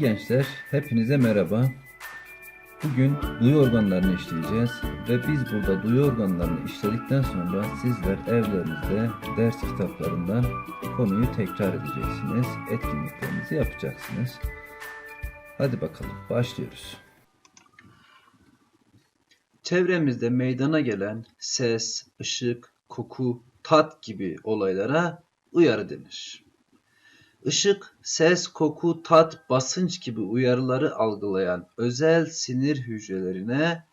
Gençler, hepinize merhaba. Bugün duyu organlarını işleyeceğiz ve biz burada duyu organlarını işledikten sonra sizler evlerinizde ders kitaplarından konuyu tekrar edeceksiniz, etkinliklerinizi yapacaksınız. Hadi bakalım, başlıyoruz. Çevremizde meydana gelen ses, ışık, koku, tat gibi olaylara uyarı denir. Işık, ses, koku, tat, basınç gibi uyarıları algılayan özel sinir hücrelerine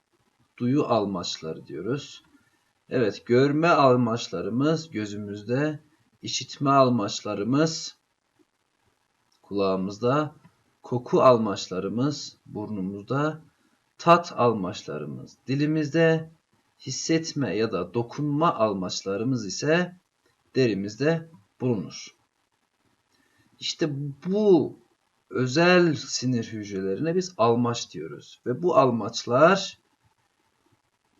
duyu almaçları diyoruz. Evet, görme almaçlarımız gözümüzde, işitme almaçlarımız kulağımızda, koku almaçlarımız burnumuzda, tat almaçlarımız dilimizde, hissetme ya da dokunma almaçlarımız ise derimizde bulunur. İşte bu özel sinir hücrelerine biz almaç diyoruz. Ve bu almaçlar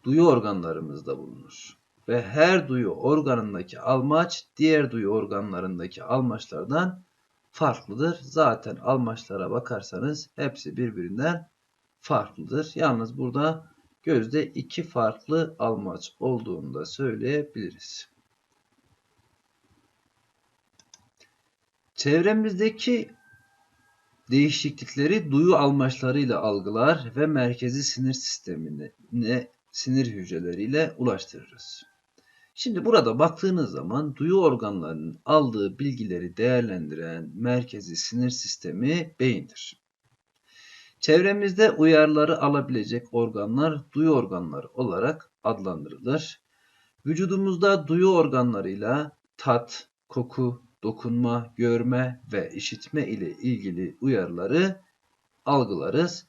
duyu organlarımızda bulunur. Ve her duyu organındaki almaç diğer duyu organlarındaki almaçlardan farklıdır. Zaten almaçlara bakarsanız hepsi birbirinden farklıdır. Yalnız burada gözde iki farklı almaç olduğunu da söyleyebiliriz. Çevremizdeki değişiklikleri duyu almaçlarıyla algılar ve merkezi sinir sistemine sinir hücreleriyle ulaştırırız. Şimdi burada baktığınız zaman duyu organlarının aldığı bilgileri değerlendiren merkezi sinir sistemi beyindir. Çevremizde uyarıları alabilecek organlar duyu organları olarak adlandırılır. Vücudumuzda duyu organlarıyla tat, koku, dokunma, görme ve işitme ile ilgili uyarıları algılarız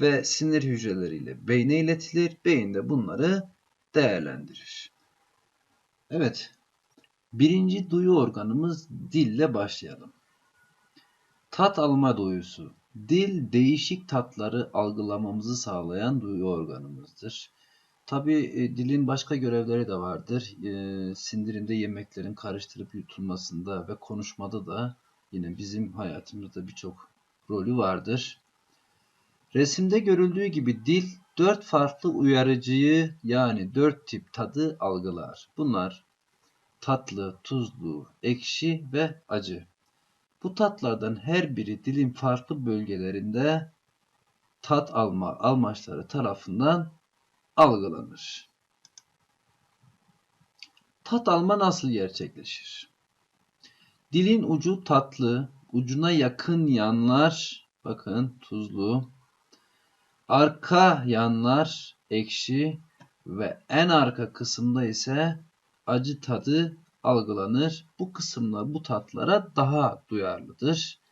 ve sinir hücreleriyle beyne iletilir. Beyin de bunları değerlendirir. Evet. Birinci duyu organımız dille başlayalım. Tat alma duyusu. Dil değişik tatları algılamamızı sağlayan duyu organımızdır. Tabi e, dilin başka görevleri de vardır. E, sindirimde yemeklerin karıştırıp yutulmasında ve konuşmada da yine bizim hayatımızda birçok rolü vardır. Resimde görüldüğü gibi dil dört farklı uyarıcıyı yani dört tip tadı algılar. Bunlar tatlı, tuzlu, ekşi ve acı. Bu tatlardan her biri dilin farklı bölgelerinde tat alma almaçları tarafından algılanır. Tat alma nasıl gerçekleşir? Dilin ucu tatlı, ucuna yakın yanlar bakın tuzlu, arka yanlar ekşi ve en arka kısımda ise acı tadı algılanır. Bu kısımlar bu tatlara daha duyarlıdır.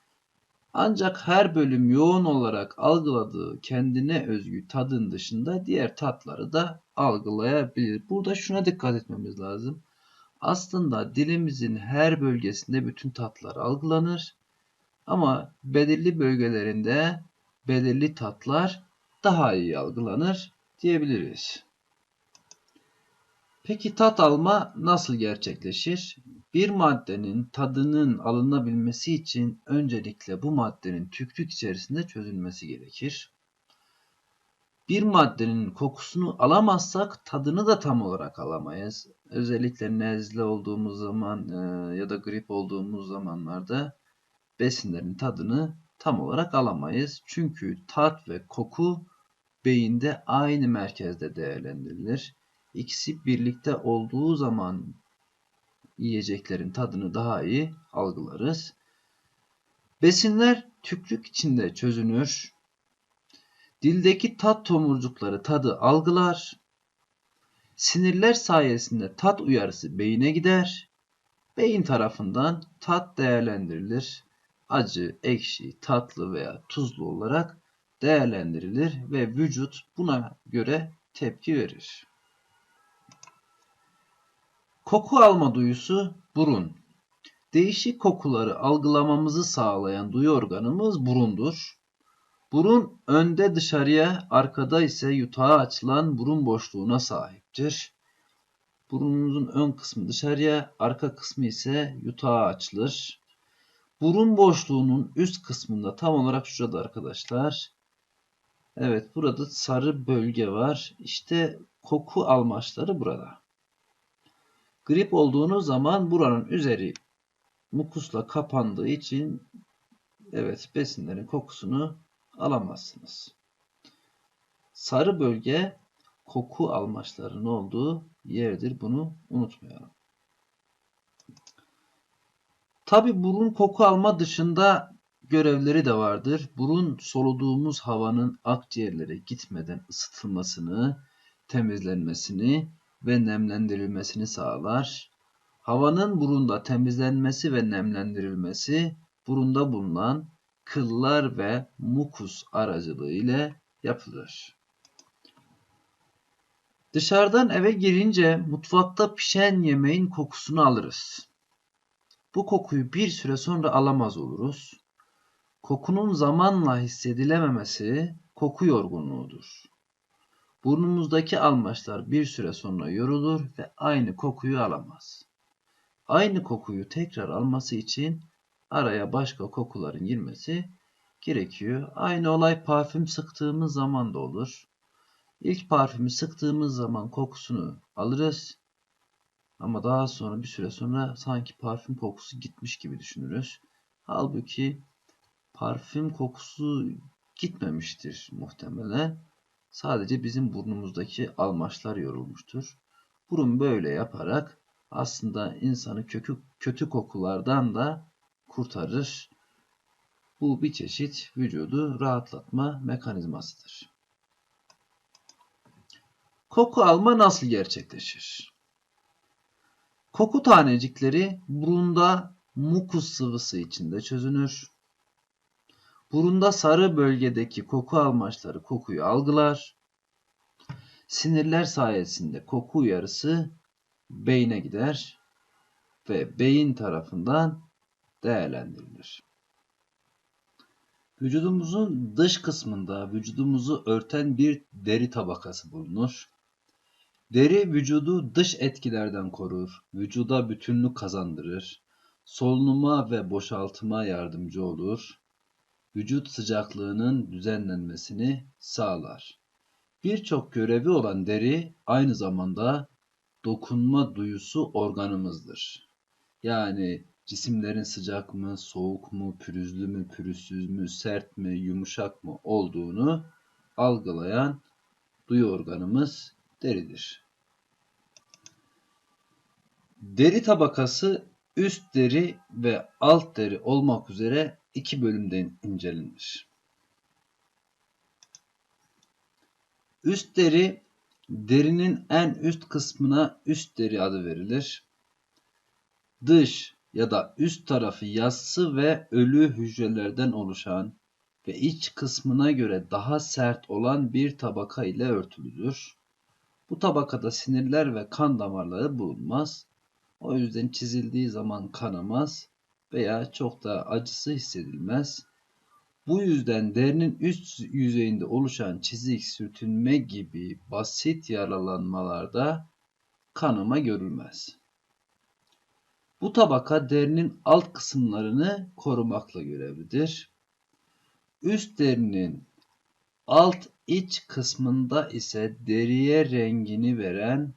Ancak her bölüm yoğun olarak algıladığı kendine özgü tadın dışında diğer tatları da algılayabilir. Burada şuna dikkat etmemiz lazım. Aslında dilimizin her bölgesinde bütün tatlar algılanır. Ama belirli bölgelerinde belirli tatlar daha iyi algılanır diyebiliriz. Peki tat alma nasıl gerçekleşir? Bir maddenin tadının alınabilmesi için öncelikle bu maddenin tükrük içerisinde çözülmesi gerekir. Bir maddenin kokusunu alamazsak tadını da tam olarak alamayız. Özellikle nezle olduğumuz zaman e, ya da grip olduğumuz zamanlarda besinlerin tadını tam olarak alamayız. Çünkü tat ve koku beyinde aynı merkezde değerlendirilir. İkisi birlikte olduğu zaman yiyeceklerin tadını daha iyi algılarız. Besinler tükrük içinde çözünür. Dildeki tat tomurcukları tadı algılar. Sinirler sayesinde tat uyarısı beyine gider. Beyin tarafından tat değerlendirilir. Acı, ekşi, tatlı veya tuzlu olarak değerlendirilir ve vücut buna göre tepki verir. Koku alma duyusu burun. Değişik kokuları algılamamızı sağlayan duyu organımız burundur. Burun önde dışarıya, arkada ise yutağa açılan burun boşluğuna sahiptir. Burnumuzun ön kısmı dışarıya, arka kısmı ise yutağa açılır. burun boşluğunun üst kısmında tam olarak şurada arkadaşlar. Evet burada sarı bölge var. İşte koku almaçları burada. Grip olduğunuz zaman buranın üzeri mukusla kapandığı için evet besinlerin kokusunu alamazsınız. Sarı bölge koku almaçlarının olduğu yerdir. Bunu unutmayalım. Tabi burun koku alma dışında görevleri de vardır. Burun soluduğumuz havanın akciğerlere gitmeden ısıtılmasını, temizlenmesini ve nemlendirilmesini sağlar. Havanın burunda temizlenmesi ve nemlendirilmesi burunda bulunan kıllar ve mukus aracılığı ile yapılır. Dışarıdan eve girince mutfakta pişen yemeğin kokusunu alırız. Bu kokuyu bir süre sonra alamaz oluruz. Kokunun zamanla hissedilememesi koku yorgunluğudur. Burnumuzdaki almaçlar bir süre sonra yorulur ve aynı kokuyu alamaz. Aynı kokuyu tekrar alması için araya başka kokuların girmesi gerekiyor. Aynı olay parfüm sıktığımız zaman da olur. İlk parfümü sıktığımız zaman kokusunu alırız. Ama daha sonra bir süre sonra sanki parfüm kokusu gitmiş gibi düşünürüz. Halbuki parfüm kokusu gitmemiştir muhtemelen. Sadece bizim burnumuzdaki almaçlar yorulmuştur. Burun böyle yaparak aslında insanı kökü, kötü kokulardan da kurtarır. Bu bir çeşit vücudu rahatlatma mekanizmasıdır. Koku alma nasıl gerçekleşir? Koku tanecikleri burunda mukus sıvısı içinde çözünür. Burunda sarı bölgedeki koku almaçları kokuyu algılar. Sinirler sayesinde koku uyarısı beyne gider ve beyin tarafından değerlendirilir. Vücudumuzun dış kısmında vücudumuzu örten bir deri tabakası bulunur. Deri vücudu dış etkilerden korur, vücuda bütünlük kazandırır, solunuma ve boşaltıma yardımcı olur, vücut sıcaklığının düzenlenmesini sağlar. Birçok görevi olan deri aynı zamanda dokunma duyusu organımızdır. Yani cisimlerin sıcak mı, soğuk mu, pürüzlü mü, pürüzsüz mü, sert mi, yumuşak mı olduğunu algılayan duyu organımız deridir. Deri tabakası üst deri ve alt deri olmak üzere iki bölümde incelenir. Üst deri derinin en üst kısmına üst deri adı verilir. Dış ya da üst tarafı yassı ve ölü hücrelerden oluşan ve iç kısmına göre daha sert olan bir tabaka ile örtülüdür. Bu tabakada sinirler ve kan damarları bulunmaz. O yüzden çizildiği zaman kanamaz veya çok da acısı hissedilmez. Bu yüzden derinin üst yüzeyinde oluşan çizik, sürtünme gibi basit yaralanmalarda kanama görülmez. Bu tabaka derinin alt kısımlarını korumakla görevlidir. Üst derinin alt iç kısmında ise deriye rengini veren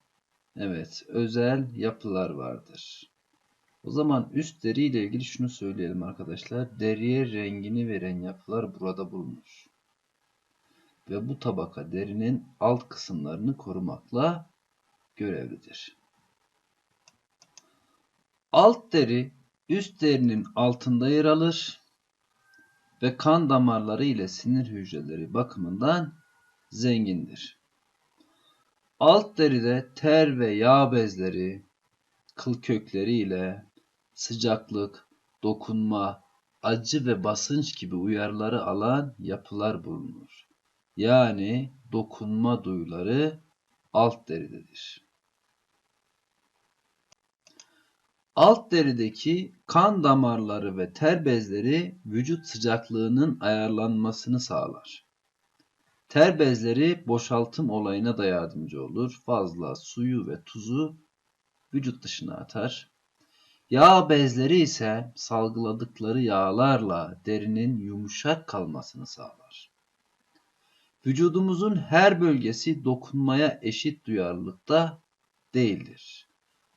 evet özel yapılar vardır. O zaman üst deri ile ilgili şunu söyleyelim arkadaşlar. Deriye rengini veren yapılar burada bulunur. Ve bu tabaka derinin alt kısımlarını korumakla görevlidir. Alt deri üst derinin altında yer alır ve kan damarları ile sinir hücreleri bakımından zengindir. Alt deride ter ve yağ bezleri, kıl kökleri ile sıcaklık, dokunma, acı ve basınç gibi uyarıları alan yapılar bulunur. Yani dokunma duyuları alt deridedir. Alt derideki kan damarları ve ter bezleri vücut sıcaklığının ayarlanmasını sağlar. Ter bezleri boşaltım olayına da yardımcı olur. Fazla suyu ve tuzu vücut dışına atar. Yağ bezleri ise salgıladıkları yağlarla derinin yumuşak kalmasını sağlar. Vücudumuzun her bölgesi dokunmaya eşit duyarlılıkta değildir.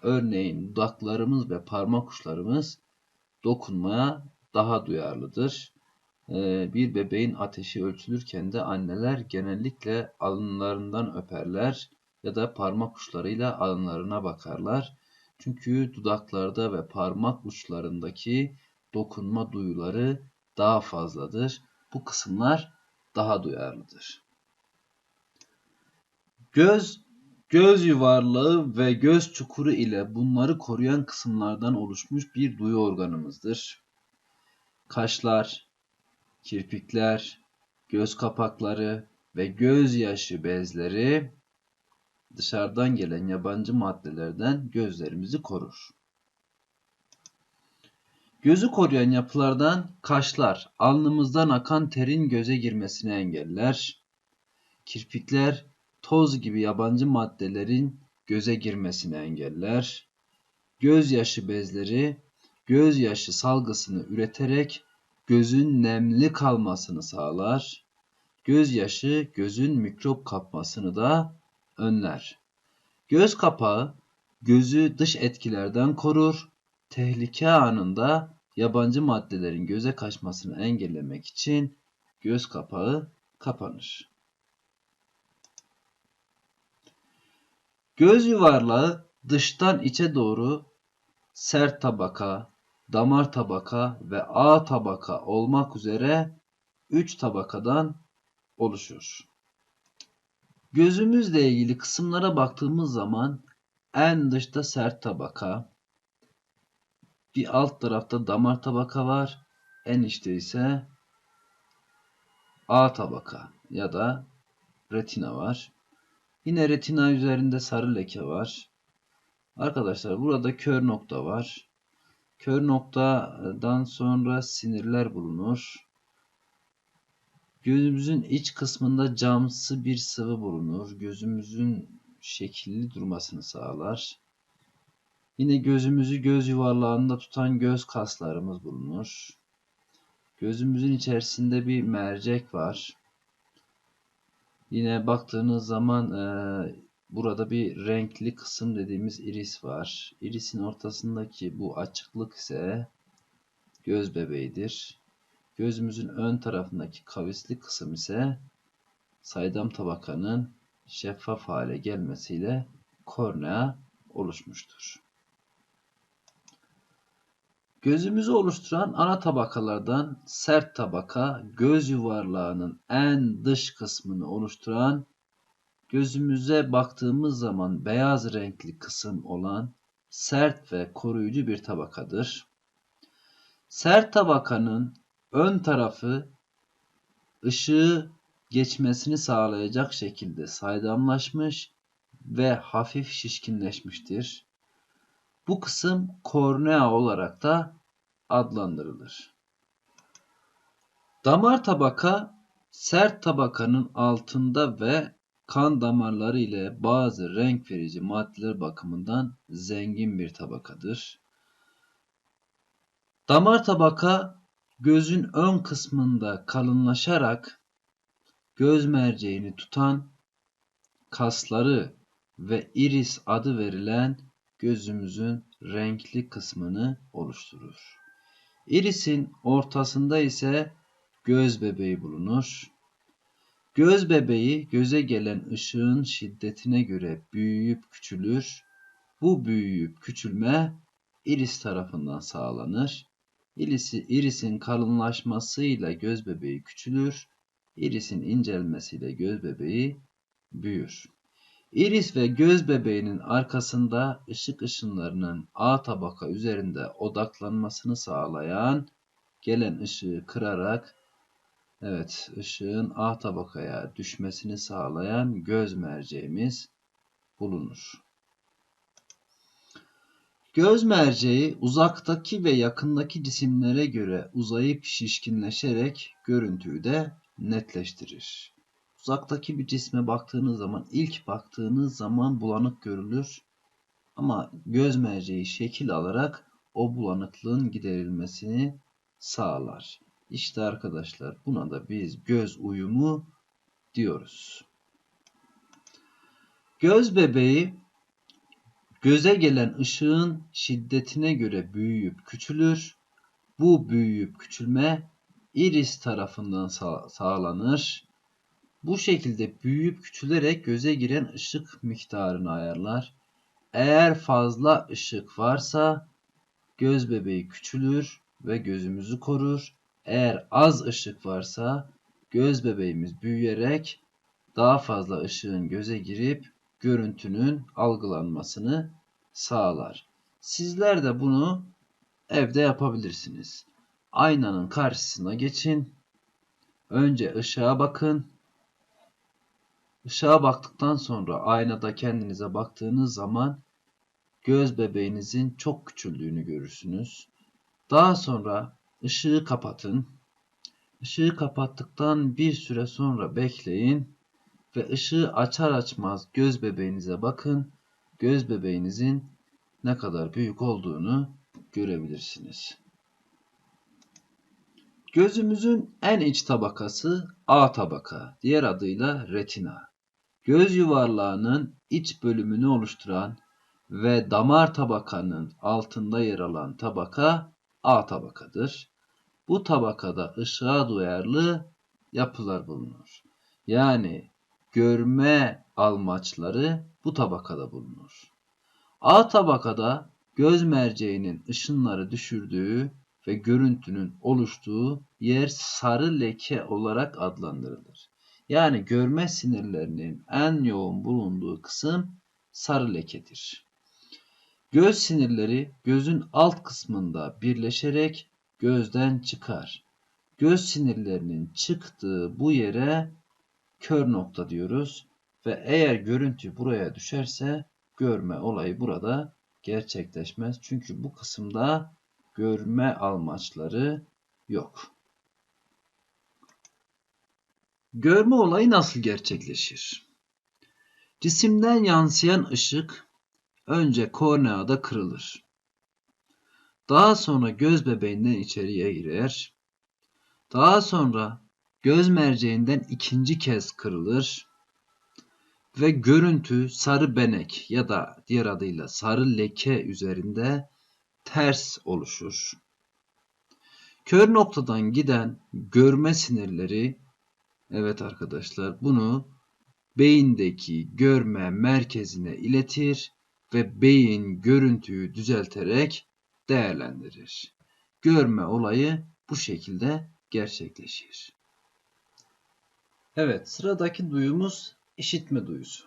Örneğin dudaklarımız ve parmak uçlarımız dokunmaya daha duyarlıdır. Ee, Bir bebeğin ateşi ölçülürken de anneler genellikle alınlarından öperler ya da parmak uçlarıyla alınlarına bakarlar. Çünkü dudaklarda ve parmak uçlarındaki dokunma duyuları daha fazladır. Bu kısımlar daha duyarlıdır. Göz, göz yuvarlağı ve göz çukuru ile bunları koruyan kısımlardan oluşmuş bir duyu organımızdır. Kaşlar, kirpikler, göz kapakları ve gözyaşı bezleri dışarıdan gelen yabancı maddelerden gözlerimizi korur. Gözü koruyan yapılardan kaşlar, alnımızdan akan terin göze girmesini engeller. Kirpikler, toz gibi yabancı maddelerin göze girmesini engeller. Gözyaşı bezleri, gözyaşı salgısını üreterek gözün nemli kalmasını sağlar. Gözyaşı gözün mikrop kapmasını da önler. Göz kapağı gözü dış etkilerden korur. Tehlike anında yabancı maddelerin göze kaçmasını engellemek için göz kapağı kapanır. Göz yuvarlağı dıştan içe doğru sert tabaka, damar tabaka ve A tabaka olmak üzere 3 tabakadan oluşur. Gözümüzle ilgili kısımlara baktığımız zaman en dışta sert tabaka, bir alt tarafta damar tabaka var, en içte ise A tabaka ya da retina var. Yine retina üzerinde sarı leke var. Arkadaşlar burada kör nokta var. Kör noktadan sonra sinirler bulunur. Gözümüzün iç kısmında camsı bir sıvı bulunur. Gözümüzün şekilli durmasını sağlar. Yine gözümüzü göz yuvarlağında tutan göz kaslarımız bulunur. Gözümüzün içerisinde bir mercek var. Yine baktığınız zaman e, burada bir renkli kısım dediğimiz iris var. Irisin ortasındaki bu açıklık ise göz bebeğidir. Gözümüzün ön tarafındaki kavisli kısım ise saydam tabakanın şeffaf hale gelmesiyle kornea oluşmuştur. Gözümüzü oluşturan ana tabakalardan sert tabaka göz yuvarlağının en dış kısmını oluşturan gözümüze baktığımız zaman beyaz renkli kısım olan sert ve koruyucu bir tabakadır. Sert tabakanın ön tarafı ışığı geçmesini sağlayacak şekilde saydamlaşmış ve hafif şişkinleşmiştir. Bu kısım kornea olarak da adlandırılır. Damar tabaka sert tabakanın altında ve kan damarları ile bazı renk verici maddeler bakımından zengin bir tabakadır. Damar tabaka gözün ön kısmında kalınlaşarak göz merceğini tutan kasları ve iris adı verilen gözümüzün renkli kısmını oluşturur. Irisin ortasında ise göz bebeği bulunur. Göz bebeği göze gelen ışığın şiddetine göre büyüyüp küçülür. Bu büyüyüp küçülme iris tarafından sağlanır. İrisi, irisin kalınlaşmasıyla göz bebeği küçülür. Irisin incelmesiyle göz bebeği büyür. Iris ve göz bebeğinin arkasında ışık ışınlarının A tabaka üzerinde odaklanmasını sağlayan gelen ışığı kırarak evet ışığın A tabakaya düşmesini sağlayan göz merceğimiz bulunur. Göz merceği uzaktaki ve yakındaki cisimlere göre uzayıp şişkinleşerek görüntüyü de netleştirir. Uzaktaki bir cisme baktığınız zaman, ilk baktığınız zaman bulanık görülür. Ama göz merceği şekil alarak o bulanıklığın giderilmesini sağlar. İşte arkadaşlar buna da biz göz uyumu diyoruz. Göz bebeği göze gelen ışığın şiddetine göre büyüyüp küçülür. Bu büyüyüp küçülme iris tarafından sağ- sağlanır. Bu şekilde büyüyüp küçülerek göze giren ışık miktarını ayarlar. Eğer fazla ışık varsa göz bebeği küçülür ve gözümüzü korur. Eğer az ışık varsa göz bebeğimiz büyüyerek daha fazla ışığın göze girip görüntünün algılanmasını sağlar. Sizler de bunu evde yapabilirsiniz. Aynanın karşısına geçin. Önce ışığa bakın. Işığa baktıktan sonra aynada kendinize baktığınız zaman göz bebeğinizin çok küçüldüğünü görürsünüz. Daha sonra ışığı kapatın. Işığı kapattıktan bir süre sonra bekleyin ve ışığı açar açmaz göz bebeğinize bakın. Göz bebeğinizin ne kadar büyük olduğunu görebilirsiniz. Gözümüzün en iç tabakası A tabaka, diğer adıyla retina. Göz yuvarlağının iç bölümünü oluşturan ve damar tabakanın altında yer alan tabaka A tabakadır. Bu tabakada ışığa duyarlı yapılar bulunur. Yani görme almaçları bu tabakada bulunur. A tabakada göz merceğinin ışınları düşürdüğü ve görüntünün oluştuğu yer sarı leke olarak adlandırılır. Yani görme sinirlerinin en yoğun bulunduğu kısım sarı lekedir. Göz sinirleri gözün alt kısmında birleşerek gözden çıkar. Göz sinirlerinin çıktığı bu yere kör nokta diyoruz ve eğer görüntü buraya düşerse görme olayı burada gerçekleşmez. Çünkü bu kısımda görme almaçları yok. Görme olayı nasıl gerçekleşir? Cisimden yansıyan ışık önce korneada kırılır. Daha sonra göz bebeğinden içeriye girer. Daha sonra göz merceğinden ikinci kez kırılır ve görüntü sarı benek ya da diğer adıyla sarı leke üzerinde ters oluşur. Kör noktadan giden görme sinirleri evet arkadaşlar bunu beyindeki görme merkezine iletir ve beyin görüntüyü düzelterek değerlendirir. Görme olayı bu şekilde gerçekleşir. Evet, sıradaki duyumuz işitme duyusu.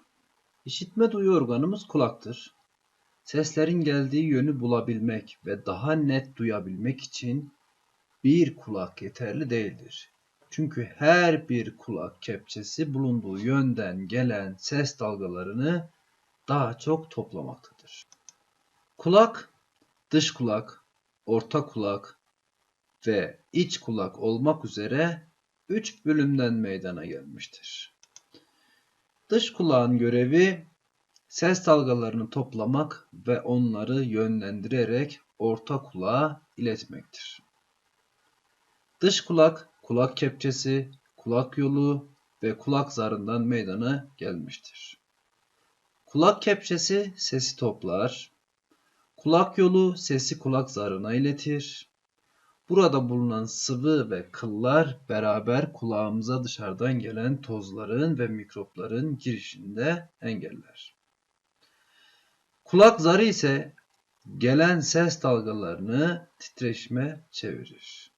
İşitme duyu organımız kulaktır. Seslerin geldiği yönü bulabilmek ve daha net duyabilmek için bir kulak yeterli değildir. Çünkü her bir kulak kepçesi bulunduğu yönden gelen ses dalgalarını daha çok toplamaktadır. Kulak, dış kulak, orta kulak ve iç kulak olmak üzere üç bölümden meydana gelmiştir. Dış kulağın görevi ses dalgalarını toplamak ve onları yönlendirerek orta kulağa iletmektir. Dış kulak, kulak kepçesi, kulak yolu ve kulak zarından meydana gelmiştir. Kulak kepçesi sesi toplar. Kulak yolu sesi kulak zarına iletir. Burada bulunan sıvı ve kıllar beraber kulağımıza dışarıdan gelen tozların ve mikropların girişinde engeller. Kulak zarı ise gelen ses dalgalarını titreşime çevirir.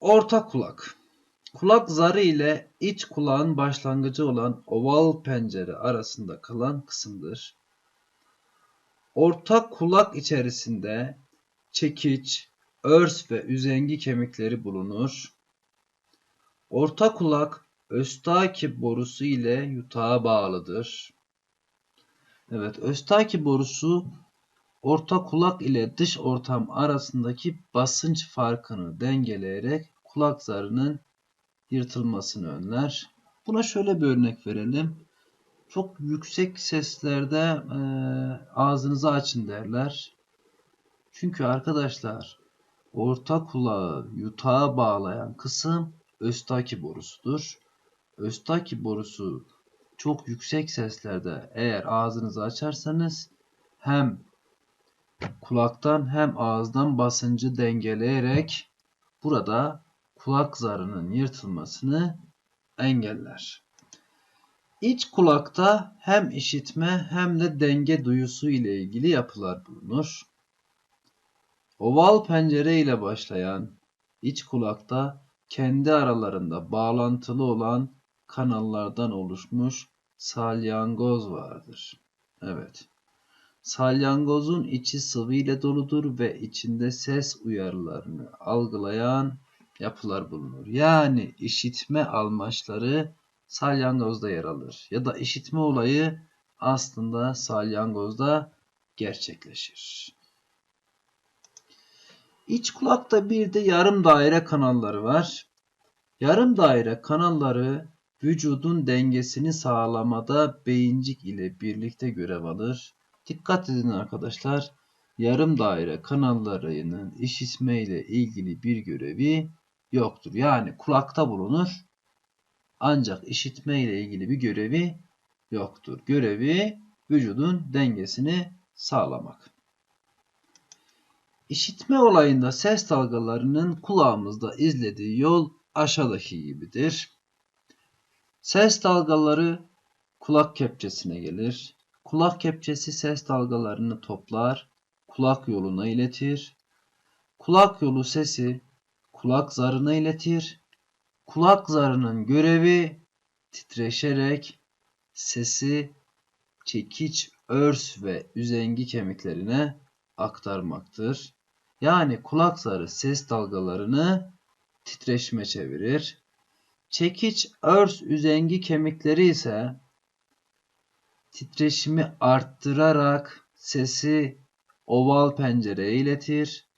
Orta kulak. Kulak zarı ile iç kulağın başlangıcı olan oval pencere arasında kalan kısımdır. Orta kulak içerisinde çekiç, örs ve üzengi kemikleri bulunur. Orta kulak Östaki borusu ile yutağa bağlıdır. Evet, Östaki borusu orta kulak ile dış ortam arasındaki basınç farkını dengeleyerek kulak zarının yırtılmasını önler. Buna şöyle bir örnek verelim. çok yüksek seslerde e, ağzınızı açın derler. Çünkü arkadaşlar orta kulağı yutağa bağlayan kısım Östaki borusudur. Östaki borusu çok yüksek seslerde eğer ağzınızı açarsanız hem kulaktan hem ağızdan basıncı dengeleyerek burada kulak zarının yırtılmasını engeller. İç kulakta hem işitme hem de denge duyusu ile ilgili yapılar bulunur. Oval pencere ile başlayan iç kulakta kendi aralarında bağlantılı olan kanallardan oluşmuş salyangoz vardır. Evet. Salyangozun içi sıvı ile doludur ve içinde ses uyarılarını algılayan yapılar bulunur. Yani işitme almaçları salyangozda yer alır. Ya da işitme olayı aslında salyangozda gerçekleşir. İç kulakta bir de yarım daire kanalları var. Yarım daire kanalları vücudun dengesini sağlamada beyincik ile birlikte görev alır. Dikkat edin arkadaşlar. Yarım daire kanallarının işitme ile ilgili bir görevi yoktur. Yani kulakta bulunur. Ancak işitme ile ilgili bir görevi yoktur. Görevi vücudun dengesini sağlamak. İşitme olayında ses dalgalarının kulağımızda izlediği yol aşağıdaki gibidir. Ses dalgaları kulak kepçesine gelir. Kulak kepçesi ses dalgalarını toplar, kulak yoluna iletir. Kulak yolu sesi kulak zarına iletir. Kulak zarının görevi titreşerek sesi çekiç, örs ve üzengi kemiklerine aktarmaktır. Yani kulak zarı ses dalgalarını titreşime çevirir. Çekiç, örs, üzengi kemikleri ise titreşimi arttırarak sesi oval pencereye iletir.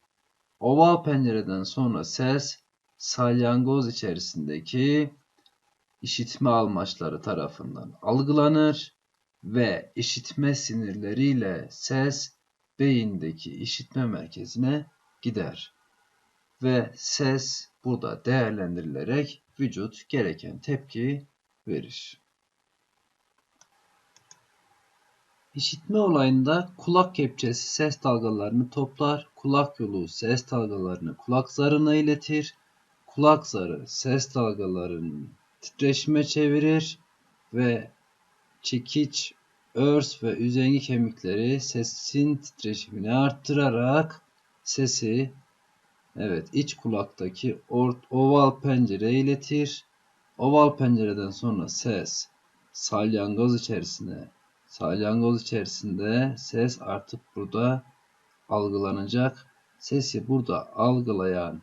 Oval pencereden sonra ses salyangoz içerisindeki işitme almaçları tarafından algılanır ve işitme sinirleriyle ses beyindeki işitme merkezine gider. Ve ses burada değerlendirilerek vücut gereken tepki verir. İşitme olayında kulak kepçesi ses dalgalarını toplar, kulak yolu ses dalgalarını kulak zarına iletir, kulak zarı ses dalgalarını titreşime çevirir ve çekiç, örs ve üzengi kemikleri sesin titreşimini arttırarak sesi evet iç kulaktaki oval pencereye iletir. Oval pencereden sonra ses salyangoz içerisine salyangoz içerisinde ses artık burada algılanacak. Sesi burada algılayan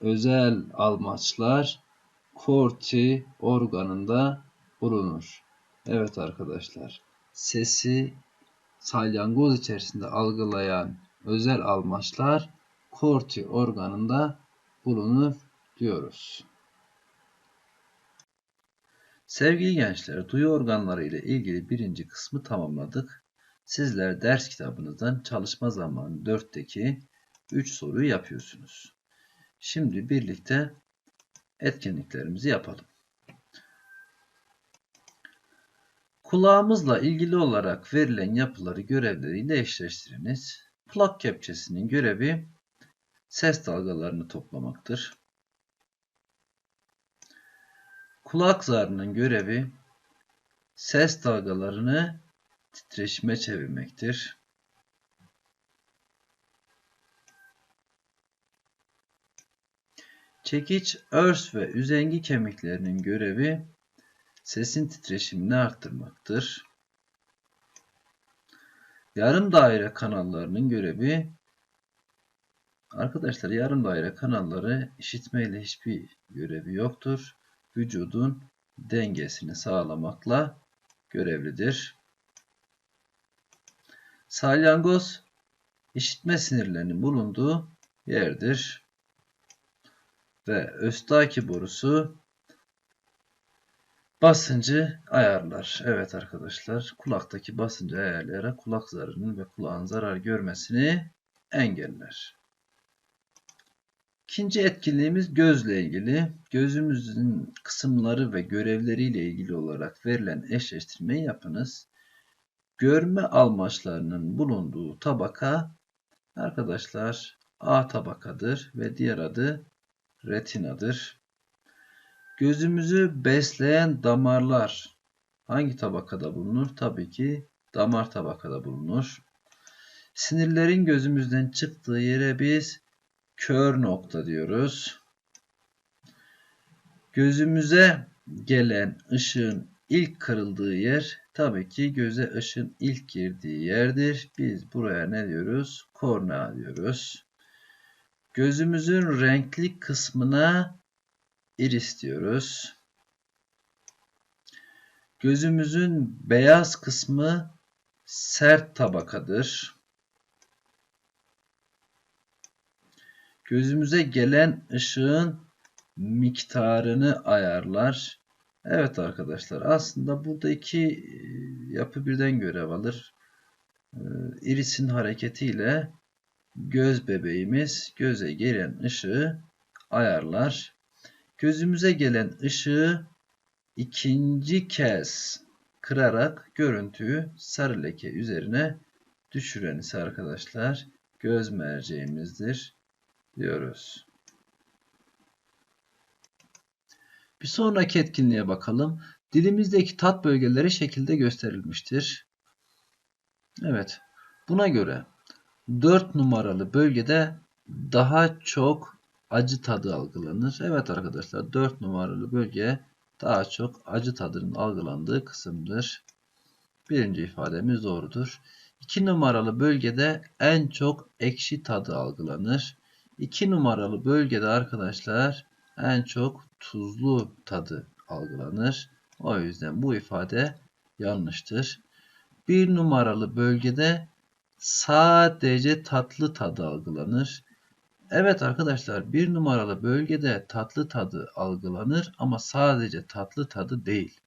özel almaçlar korti organında bulunur. Evet arkadaşlar. Sesi salyangoz içerisinde algılayan özel almaçlar korti organında bulunur diyoruz. Sevgili gençler, duyu organları ile ilgili birinci kısmı tamamladık. Sizler ders kitabınızdan çalışma zamanı 4'teki 3 soruyu yapıyorsunuz. Şimdi birlikte etkinliklerimizi yapalım. Kulağımızla ilgili olarak verilen yapıları görevleriyle eşleştiriniz. Kulak kepçesinin görevi ses dalgalarını toplamaktır. Kulak zarının görevi ses dalgalarını titreşime çevirmektir. Çekiç, örs ve üzengi kemiklerinin görevi sesin titreşimini arttırmaktır. Yarım daire kanallarının görevi arkadaşlar yarım daire kanalları işitmeyle hiçbir görevi yoktur. Vücudun dengesini sağlamakla görevlidir. Salyangoz işitme sinirlerinin bulunduğu yerdir. Ve östaki borusu Basıncı ayarlar. Evet arkadaşlar kulaktaki basıncı ayarlayarak kulak zarının ve kulağın zarar görmesini engeller. İkinci etkinliğimiz gözle ilgili. Gözümüzün kısımları ve görevleriyle ilgili olarak verilen eşleştirmeyi yapınız. Görme almaçlarının bulunduğu tabaka arkadaşlar A tabakadır ve diğer adı retinadır. Gözümüzü besleyen damarlar hangi tabakada bulunur? Tabii ki damar tabakada bulunur. Sinirlerin gözümüzden çıktığı yere biz kör nokta diyoruz. Gözümüze gelen ışığın ilk kırıldığı yer tabii ki göze ışığın ilk girdiği yerdir. Biz buraya ne diyoruz? Kornea diyoruz. Gözümüzün renkli kısmına iris diyoruz. Gözümüzün beyaz kısmı sert tabakadır. Gözümüze gelen ışığın miktarını ayarlar. Evet arkadaşlar aslında burada iki e, yapı birden görev alır. E, irisin hareketiyle göz bebeğimiz göze gelen ışığı ayarlar. Gözümüze gelen ışığı ikinci kez kırarak görüntüyü sarı leke üzerine düşüren ise arkadaşlar göz merceğimizdir diyoruz. Bir sonraki etkinliğe bakalım. Dilimizdeki tat bölgeleri şekilde gösterilmiştir. Evet. Buna göre 4 numaralı bölgede daha çok acı tadı algılanır. Evet arkadaşlar 4 numaralı bölge daha çok acı tadının algılandığı kısımdır. Birinci ifademiz doğrudur. 2 numaralı bölgede en çok ekşi tadı algılanır. 2 numaralı bölgede arkadaşlar en çok tuzlu tadı algılanır. O yüzden bu ifade yanlıştır. 1 numaralı bölgede sadece tatlı tadı algılanır. Evet arkadaşlar bir numaralı bölgede tatlı tadı algılanır ama sadece tatlı tadı değil.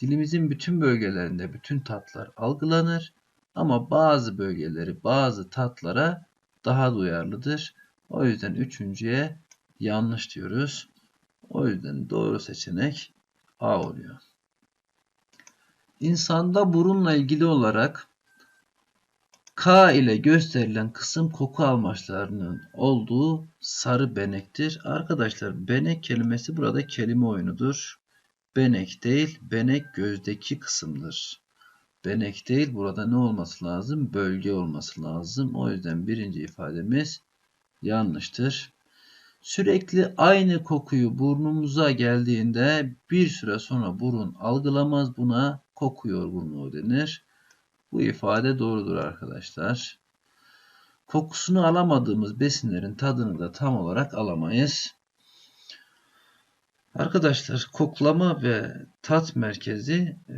Dilimizin bütün bölgelerinde bütün tatlar algılanır ama bazı bölgeleri bazı tatlara daha duyarlıdır. O yüzden üçüncüye yanlış diyoruz. O yüzden doğru seçenek A oluyor. İnsanda burunla ilgili olarak K ile gösterilen kısım koku almaçlarının olduğu sarı benektir. Arkadaşlar benek kelimesi burada kelime oyunudur. Benek değil, benek gözdeki kısımdır. Benek değil, burada ne olması lazım? Bölge olması lazım. O yüzden birinci ifademiz yanlıştır. Sürekli aynı kokuyu burnumuza geldiğinde bir süre sonra burun algılamaz. Buna koku yorgunluğu denir. Bu ifade doğrudur arkadaşlar. Kokusunu alamadığımız besinlerin tadını da tam olarak alamayız. Arkadaşlar koklama ve tat merkezi e,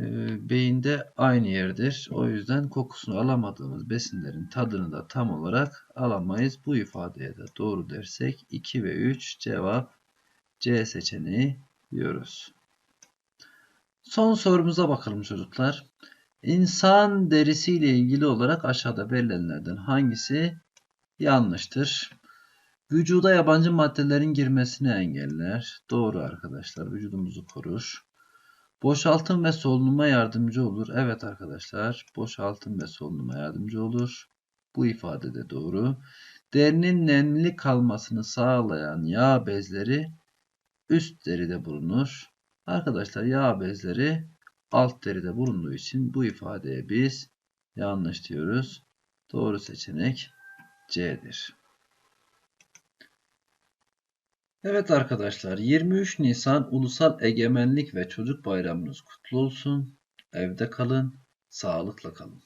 beyinde aynı yerdir. O yüzden kokusunu alamadığımız besinlerin tadını da tam olarak alamayız. Bu ifadeye de doğru dersek 2 ve 3 cevap C seçeneği diyoruz. Son sorumuza bakalım çocuklar. İnsan derisiyle ilgili olarak aşağıda verilenlerden hangisi yanlıştır? Vücuda yabancı maddelerin girmesini engeller. Doğru arkadaşlar. Vücudumuzu korur. Boşaltım ve solunuma yardımcı olur. Evet arkadaşlar. Boşaltım ve solunuma yardımcı olur. Bu ifade de doğru. Derinin nemli kalmasını sağlayan yağ bezleri üst deride bulunur. Arkadaşlar yağ bezleri alt deride bulunduğu için bu ifadeye biz yanlış diyoruz. Doğru seçenek C'dir. Evet arkadaşlar 23 Nisan Ulusal Egemenlik ve Çocuk Bayramınız kutlu olsun. Evde kalın, sağlıkla kalın.